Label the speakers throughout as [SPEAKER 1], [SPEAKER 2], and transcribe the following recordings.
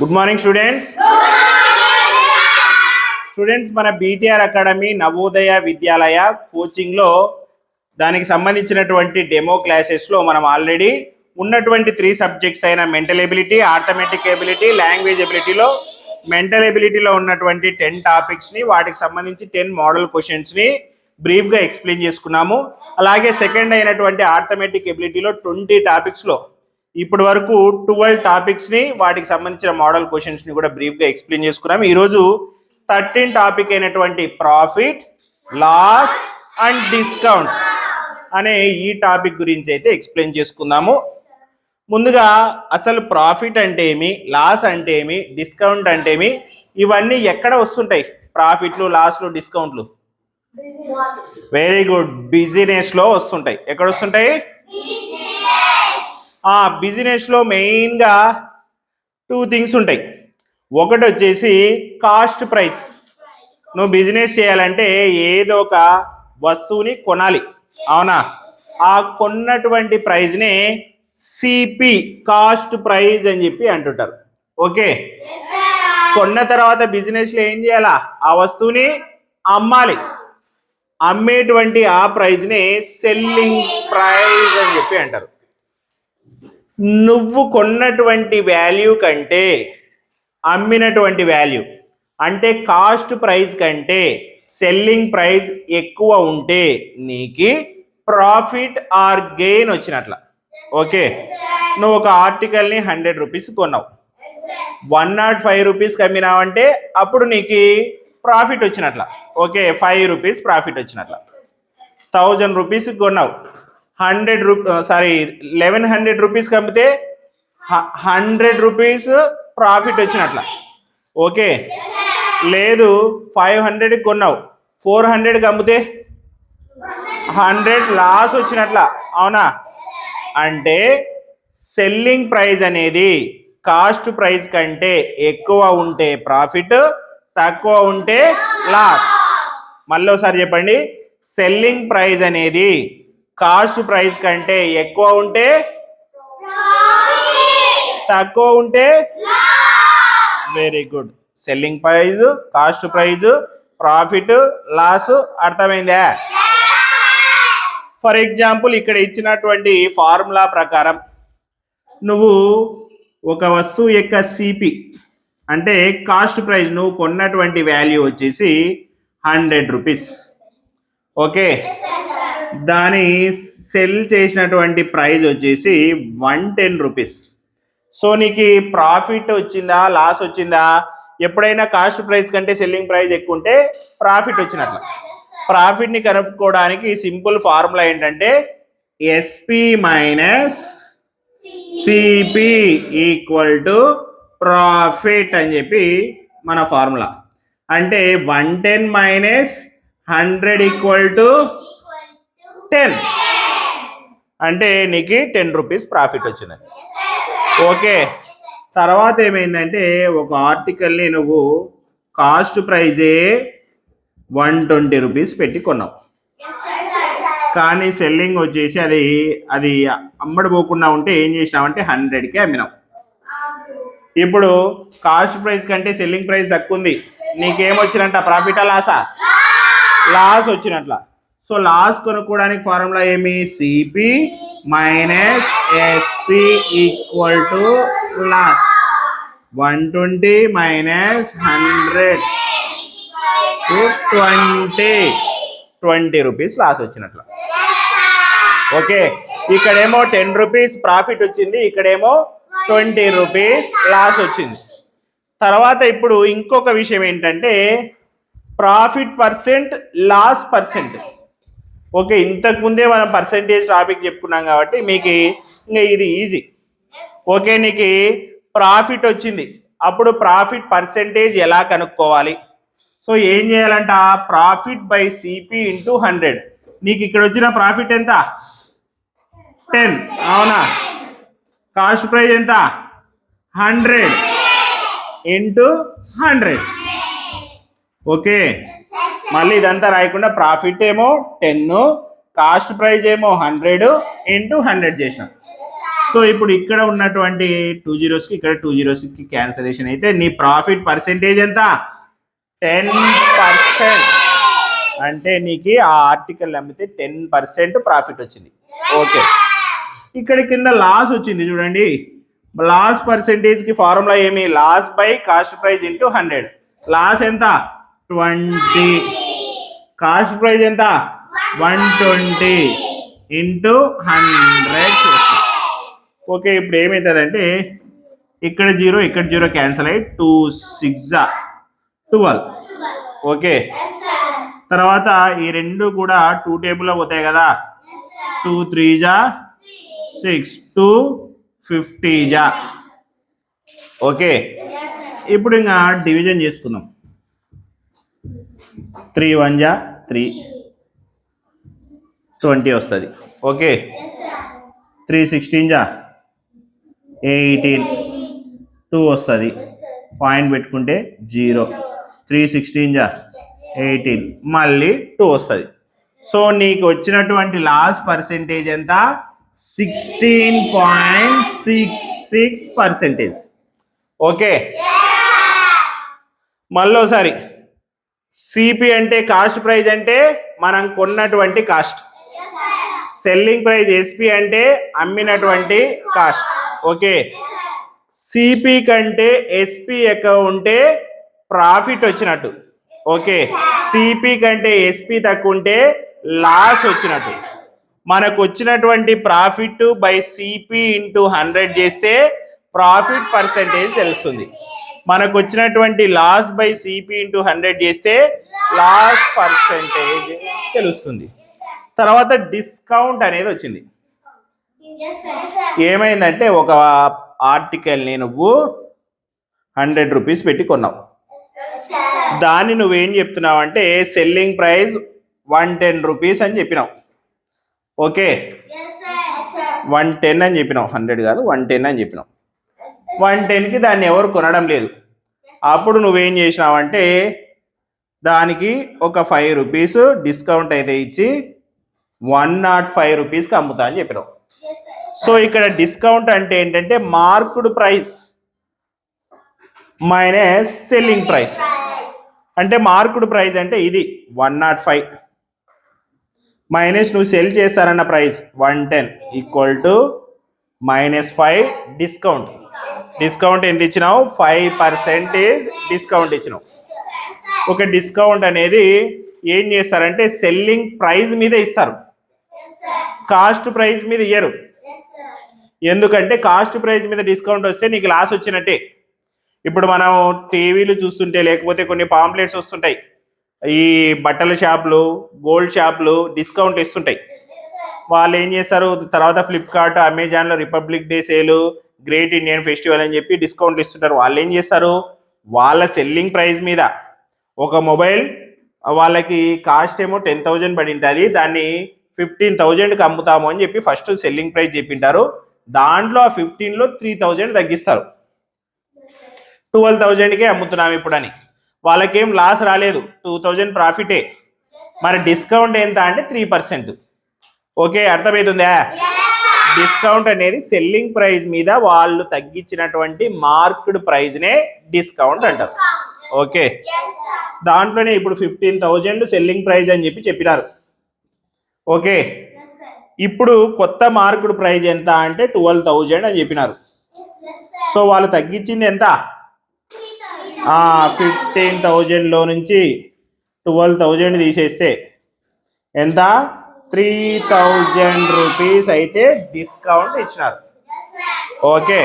[SPEAKER 1] Good morning students students మన BTR academy Navodaya Vidyalaya కోచింగ్లో దానికి సంబంధించినటువంటి డెమో క్లాసెస్లో మనం ఆల్రెడీ ఉన్నటువంటి త్రీ సబ్జెక్ట్స్ అయిన mental ability arithmetic ability language ఎబిలిటీలో mental ఎబిలిటీలో ఉన్నటువంటి టెన్ టాపిక్స్ని వాటికి సంబంధించి టెన్ మోడల్ క్వశ్చన్స్ని బ్రీఫ్గా ఎక్స్ప్లెయిన్ చేసుకున్నాము. అలాగే సెకండ్ అయినటువంటి ఆర్థమెటిక్ ఎబిలిటీలో ట్వంటీ టాపిక్స్లో ఇప్పటి వరకు ట్వెల్వ్ టాపిక్స్ని వాటికి సంబంధించిన మోడల్ క్వశ్చన్స్ని కూడా బ్రీఫ్గా ఎక్స్ప్లెయిన్ చేసుకున్నాం. ఈ రోజు థర్టీన్ టాపిక్ అయినటువంటి ప్రాఫిట్ లాస్ అండ్ డిస్కౌంట్ అనే ఈ టాపిక్ గురించి అయితే ఎక్స్ప్లెయిన్ చేసుకుందాము. ముందుగా అసలు ప్రాఫిట్ అంటే ఏమి లాస్ అంటే ఏమి డిస్కౌంట్ అంటే ఏమి ఇవన్నీ ఎక్కడ వస్తుంటాయి? ప్రాఫిట్లు లాస్లు డిస్కౌంట్లు వెరీ గుడ్ బిజినెస్లో వస్తుంటాయి. ఎక్కడ వస్తుంటాయి? ఆ బిజినెస్లో మెయిన్గా టూ థింగ్స్ ఉంటాయి. ఒకటి వచ్చేసి కాస్ట్ ప్రైస్ నువ్వు బిజినెస్ చేయాలంటే ఏదో ఒక వస్తువుని కొనాలి. అవునా? ఆ కొన్నటువంటి ప్రైజ్ నే సిపి కాస్ట్ ప్రైజ్ అని చెప్పి అంటుంటారు. ఓకే? కొన్న తర్వాత బిజినెస్లో ఏం చేయాలా? ఆ వస్తువుని అమ్మాలి. అమ్మేటువంటి ఆ ప్రైజ్ని సెల్లింగ్ ప్రైజ్ అని చెప్పి అంటారు. నువ్వు కొన్నటువంటి వాల్యూ కంటే అమ్మినటువంటి వాల్యూ అంటే కాస్ట్ ప్రైస్ కంటే సెల్లింగ్ ప్రైస్ ఎక్కువ ఉంటే నీకి ప్రాఫిట్ ఆర్ గెయిన్ వచ్చినట్ల. ఓకే నువ్వు ఒక ఆర్టికల్ని హండ్రెడ్ రూపీస్ కొన్నావు. వన్ నాట్ ఫైవ్ రూపీస్కి అమ్మినావంటే అప్పుడు నీకు ప్రాఫిట్ వచ్చినట్ల. ఓకే ఫైవ్ రూపీస్ ప్రాఫిట్ వచ్చినట్ల. థౌజండ్ రూపీస్కి కొన్నావు. హండ్రెడ్ రూ సారీ లెవెన్ హండ్రెడ్ రూపీస్కి అమ్మితే హండ్రెడ్ రూపీస్ ప్రాఫిట్ వచ్చినట్ల. ఓకే? లేదు ఫైవ్ హండ్రెడ్కి కొన్నావు. ఫోర్ హండ్రెడ్కి అమ్మితే హండ్రెడ్ లాస్ వచ్చినట్ల. అవునా? అంటే సెల్లింగ్ ప్రైస్ అనేది కాస్ట్ ప్రైస్ కంటే ఎక్కువ ఉంటే ప్రాఫిట్ తక్కువ ఉంటే లాస్. మళ్ళీ ఒకసారి చెప్పండి. సెల్లింగ్ ప్రైస్ అనేది కాస్ట్ ప్రైస్ కంటే ఎక్కువ ఉంటే? తక్కువ ఉంటే? Very good selling price cost price profit loss అర్థమైందా? ఫర్ ఎగ్జాంపుల్ ఇక్కడ ఇచ్చినటువంటి ఫార్ములా ప్రకారం నువ్వు ఒక వస్తువు యొక్క సిపి అంటే కాస్ట్ ప్రైస్ నువ్వు కొన్నటువంటి వాల్యూ వచ్చేసి హండ్రెడ్ రూపీస్ ఓకే దాని సెల్ చేసినటువంటి ప్రైస్ వచ్చేసి వన్ టెన్ రూపీస్ సో నీకు ప్రాఫిట్ వచ్చిందా లాస్ వచ్చిందా? ఎప్పుడైనా కాస్ట్ ప్రైస్ కంటే సెల్లింగ్ ప్రైస్ ఎక్కువ ఉంటే ప్రాఫిట్ వచ్చినట్లు. ప్రాఫిట్ని కనుక్కోవడానికి సింపుల్ ఫార్ములా ఏంటంటే SP minus CP equal to profit అని చెప్పి మన ఫార్ములా అంటే one ten minus hundred equal to ten. అంటే నీకు టెన్ రూపీస్ ప్రాఫిట్ వచ్చింది. ఓకే. తర్వాత ఏమైందంటే ఒక ఆర్టికల్ని నువ్వు కాస్ట్ ప్రైజే వన్ ట్వంటీ రూపీస్ పెట్టి కొన్నావు. కానీ సెల్లింగ్ వచ్చేసి అది అది అమ్మడిపోకుండా ఉంటే ఏం చేసినావంటే హండ్రెడ్కి అమ్మినావు. ఇప్పుడు కాస్ట్ ప్రైస్ కంటే సెల్లింగ్ ప్రైస్ తక్కువ ఉంది నీకేమొచ్చినట్ట ప్రాఫిటా లాసా? లాస్ వచ్చినట్ల. సో లాస్ కొనుక్కోవడానికి ఫార్ములా ఏమి? CP minus SP equal to loss. One twenty minus hundred to twenty twenty rupees loss వచ్చినట్ల. Okay ఇక్కడేమో టెన్ రూపీస్ ప్రాఫిట్ వచ్చింది ఇక్కడేమో ట్వంటీ రూపీస్ లాస్ వచ్చింది. తర్వాత ఇప్పుడు ఇంకొక విషయం ఏంటంటే profit percent loss percent okay ఇంతకు ముందే మనం పర్సెంటేజ్ టాపిక్ చెప్పుకున్నాం కాబట్టి మీకు ఇంకా ఇది ఈజీ ఓకే నీకు ప్రాఫిట్ వచ్చింది. అప్పుడు ప్రాఫిట్ పర్సెంటేజ్ ఎలా కనుక్కోవాలి? సో ఏం చేయాలంట? Profit by CP into hundred నీకు ఇక్కడ వచ్చిన ప్రాఫిట్ ఎంత? టెన్ అవునా? కాస్ట్ ప్రైస్ ఎంత? Hundred into hundred okay. మళ్ళీ ఇదంతా రాయకుండా ప్రాఫిట్ ఏమో టెన్ కాస్ట్ ప్రైజ్ ఏమో హండ్రెడ్ ఇంటూ హండ్రెడ్ చేసినాం. సో ఇప్పుడు ఇక్కడ ఉన్నటువంటి టూ జీరోస్కి ఇక్కడ టూ జీరోస్కి క్యాన్సలేషన్ అయితే నీ ప్రాఫిట్ పర్సెంటేజ్ ఎంత? Ten percent. అంటే నీకు ఆ ఆర్టికల్ అమ్మితే టెన్ పర్సెంట్ ప్రాఫిట్ వచ్చింది. ఓకే. ఇక్కడ కింద లాస్ వచ్చింది చూడండి. లాస్ పర్సెంటేజ్కి ఫార్ములా ఏమి? Loss by cost price into hundred. Loss ఎంత? ట్వంటీ కాస్ట్ ప్రైస్ ఎంత? One twenty into hundred okay ఇప్పుడు ఏమవుతుందంటే ఇక్కడ జీరో ఇక్కడ జీరో క్యాన్సిల్ అయ్యి టూ సిక్స్ ట్వెల్వ్ ఓకే తర్వాత ఈ రెండు కూడా టూ టేబుల్లో పోతాయి కదా. టూ త్రీ జా సిక్స్ టూ ఫిఫ్టీ జా ఓకే ఇప్పుడు ఇంకా డివిజన్ చేసుకుందాం. త్రీ వన్ జా త్రీ. ట్వంటీ వస్తుంది. ఓకే. త్రీ సిక్స్టీన్ జా ఎయిటీన్. టూ వస్తుంది. పాయింట్ పెట్టుకుంటే జీరో. త్రీ సిక్స్టీన్ జా ఎయిటీన్. మళ్ళీ టూ వస్తుంది. సో నీకు వచ్చినటువంటి లాస్ట్ పర్సెంటేజ్ ఎంత? Sixteen point six six percentage. Okay. మళ్ళీ ఒకసారి సిపి అంటే కాస్ట్ ప్రైస్ అంటే మనం కొన్నటువంటి కాస్ట్ సెల్లింగ్ ప్రైస్ ఎస్పి అంటే అమ్మినటువంటి కాస్ట్ ఓకే సిపి కంటే ఎస్పి ఎక్కువ ఉంటే ప్రాఫిట్ వచ్చినట్టు. ఓకే సిపి కంటే ఎస్పి తక్కువ ఉంటే లాస్ వచ్చినట్టు. మనకు వచ్చినటువంటి profit by CP into hundred చేస్తే ప్రాఫిట్ పర్సెంటేజ్ తెలుస్తుంది. మనకు వచ్చినటువంటి loss by CP into hundred చేస్తే లాస్ పర్సెంటేజ్ తెలుస్తుంది. తర్వాత డిస్కౌంట్ అనేది వచ్చింది. ఏమైందంటే ఒక ఆర్టికల్ని నువ్వు హండ్రెడ్ రూపీస్ పెట్టి కొన్నావు. దాన్ని నువ్వేం చెప్తున్నావు అంటే selling price one ten rupees అని చెప్పినావు. ఓకే వన్ టెన్ అని చెప్పినావు. హండ్రెడ్ కాదు వన్ టెన్ అని చెప్పినావు. వన్ టెన్కి దాన్ని ఎవరు కొనడం లేదు. అప్పుడు నువ్వేం చేసినావంటే దానికి ఒక ఫైవ్ రూపీస్ డిస్కౌంట్ అయితే ఇచ్చి వన్ నాట్ ఫైవ్ రూపీస్కి అమ్ముతా అని చెప్పినావు. సో ఇక్కడ డిస్కౌంట్ అంటే ఏంటంటే marked price minus selling price. అంటే మార్కుడ్ ప్రైస్ అంటే ఇది వన్ నాట్ ఫైవ్. మైనస్ నువ్వు సెల్ చేస్తారన్న price one ten equal to minus five discount. Discount ఎంత ఇచ్చినావు? ఫైవ్ పర్సెంటేజ్ డిస్కౌంట్ ఇచ్చినావు. ఒక డిస్కౌంట్ అనేది ఏం చేస్తారంటే సెల్లింగ్ ప్రైస్ మీద ఇస్తారు. కాస్ట్ ప్రైస్ మీద ఇయ్యరు. ఎందుకంటే కాస్ట్ ప్రైస్ మీద డిస్కౌంట్ వస్తే నీకు లాస్ వచ్చినట్టే. ఇప్పుడు మనం టీవీలు చూస్తుంటే లేకపోతే కొన్ని పాంప్లెట్స్ వస్తుంటాయి. ఈ బట్టల షాపులు గోల్డ్ షాపులు డిస్కౌంట్ ఇస్తుంటాయి. వాళ్ళు ఏం చేస్తారు? తర్వాత ఫ్లిప్కార్ట్ అమెజాన్లో Republic Day sale Great Indian Festival అని చెప్పి డిస్కౌంట్ ఇస్తుంటారు. వాళ్ళు ఏం చేస్తారు? వాళ్ళ సెల్లింగ్ ప్రైస్ మీద ఒక మొబైల్ వాళ్ళకి కాస్ట్ ఏమో టెన్ థౌజండ్ పడి ఉంటుంది దాన్ని ఫిఫ్టీన్ థౌజండ్కి అమ్ముతాము అని చెప్పి ఫస్ట్ సెల్లింగ్ ప్రైస్ చెప్పింటారు. దాంట్లో ఆ ఫిఫ్టీన్లో త్రీ థౌజండ్ తగ్గిస్తారు. ట్వెల్వ్ థౌజండ్కే అమ్ముతున్నాం ఇప్పుడు అని వాళ్ళకేం లాస్ రాలేదు. టూ థౌజండ్ ప్రాఫిటే. మరి డిస్కౌంట్ ఎంత అంటే త్రీ పర్సెంట్. ఓకే అర్థమవుతుందా డిస్కౌంట్ అనేది సెల్లింగ్ ప్రైస్ మీద వాళ్ళు తగ్గించినటువంటి మార్క్డ్ ప్రైజ్నే డిస్కౌంట్ అంటారు. ఓకే. దాంట్లోనే ఇప్పుడు ఫిఫ్టీన్ థౌజండ్ సెల్లింగ్ ప్రైస్ అని చెప్పి చెప్పినారు. ఓకే. ఇప్పుడు కొత్త మార్కుడు ప్రైస్ ఎంత అంటే ట్వెల్వ్ థౌజండ్ అని చెప్పినారు. సో వాళ్ళు తగ్గించింది ఎంత? ఫిఫ్టీన్ థౌజండ్లో నుంచి ట్వెల్వ్ థౌజండ్ తీసేస్తే ఎంత? త్రీ థౌజండ్ రూపీస్ అయితే డిస్కౌంట్ ఇచ్చినారు. ఓకే.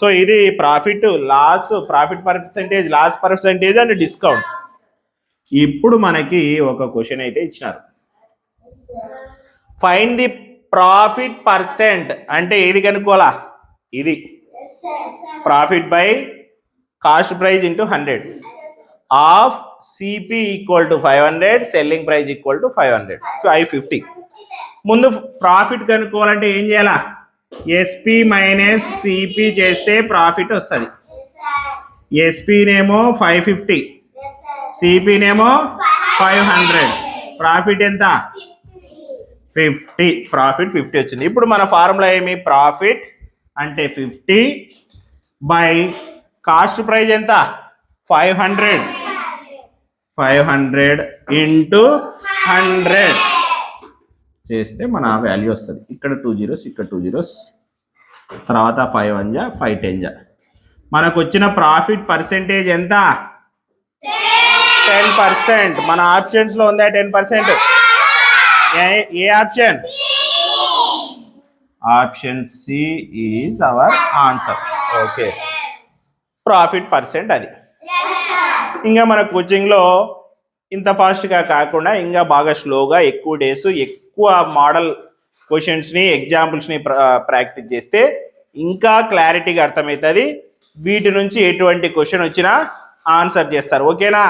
[SPEAKER 1] సో ఇది profit loss profit percentage loss percentage and discount. ఇప్పుడు మనకి ఒక క్వశ్చన్ అయితే ఇచ్చినారు. ఫైన్ ది ప్రాఫిట్ పర్సెంట్ అంటే ఏది కనుక్కోవాలా? ఇది. Profit by cost price into hundred of CP equal to five hundred selling price equal to five hundred five fifty ముందు ప్రాఫిట్ కనుక్కోవాలంటే ఏం చేయాలా? ఎస్పి మైనస్ సిపి చేస్తే ప్రాఫిట్ వస్తుంది. ఎస్పీనేమో ఫైవ్ ఫిఫ్టీ సిపినేమో ఫైవ్ హండ్రెడ్ ప్రాఫిట్ ఎంత? ఫిఫ్టీ ప్రాఫిట్ ఫిఫ్టీ వచ్చింది. ఇప్పుడు మన ఫార్ములా ఏమి? ప్రాఫిట్ అంటే ఫిఫ్టీ బై కాస్ట్ ప్రైజ్ ఎంత? Five hundred. Five hundred into hundred. చేస్తే మన వాల్యూ వస్తుంది. ఇక్కడ టూ జీరోస్ ఇక్కడ టూ జీరోస్. తర్వాత ఫైవ్ వన్ జా ఫైవ్ టెన్ జా మనకు వచ్చిన ప్రాఫిట్ పర్సెంటేజ్ ఎంత? Ten percent. మన ఆప్షన్స్లో ఉందా ten percent? A option? Option C is our answer. Okay. Profit percent అది. ఇంకా మన కోచింగ్లో ఇంత ఫాస్ట్గా కాకుండా ఇంకా బాగా స్లోగా ఎక్కువ డేస్ ఎక్కువ మోడల్ క్వశ్చన్స్ని ఎగ్జాంపుల్స్ని ప్రాక్టీస్ చేస్తే ఇంకా క్లారిటీగా అర్థమవుతుంది. వీటి నుంచి ఎటువంటి క్వశ్చన్ వచ్చినా ఆన్సర్ చేస్తారు. ఓకేనా